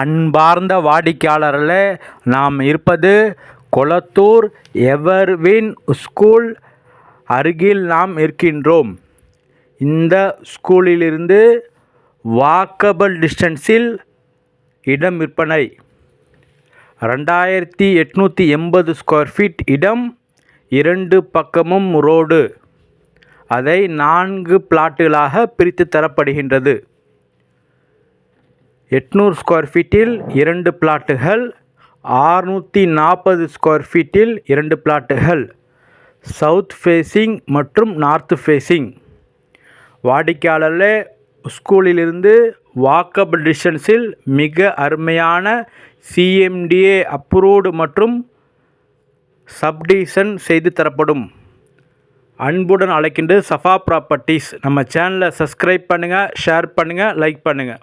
அன்பார்ந்த வாடிக்கையாளர்களே நாம் இருப்பது கொளத்தூர் எவர்வின் ஸ்கூல் அருகில் நாம் இருக்கின்றோம். இந்த ஸ்கூலிலிருந்து வாக்கபிள் டிஸ்டன்ஸில் இடம் விற்பனை. ரெண்டாயிரத்தி எட்நூற்றி எண்பது ஸ்கொயர் ஃபீட் இடம் இரண்டு பக்கமும் ரோடு. அதை நான்கு பிளாட்டுகளாக பிரித்து தரப்படுகின்றது. எட்நூறு ஸ்கொயர் ஃபீட்டில் இரண்டு பிளாட்டுகள் ஆறுநூற்றி நாற்பது ஸ்கொயர் ஃபீட்டில் இரண்டு பிளாட்டுகள் சவுத் ஃபேஸிங் மற்றும் நார்த் ஃபேஸிங் வாடிக்கையாளர்களே ஸ்கூலிலிருந்து வாக்கபிள் டிஸ்டன்ஸில் மிக அருமையான சிஎம்டிஏ அப்ரூவ்டு மற்றும் சப்டிவிஷன் செய்து தரப்படும். அன்புடன் அழைக்கின்றது சஃபா ப்ராப்பர்ட்டிஸ் நம்ம சேனலை சப்ஸ்கிரைப் பண்ணுங்கள் ஷேர் பண்ணுங்கள் லைக் பண்ணுங்கள்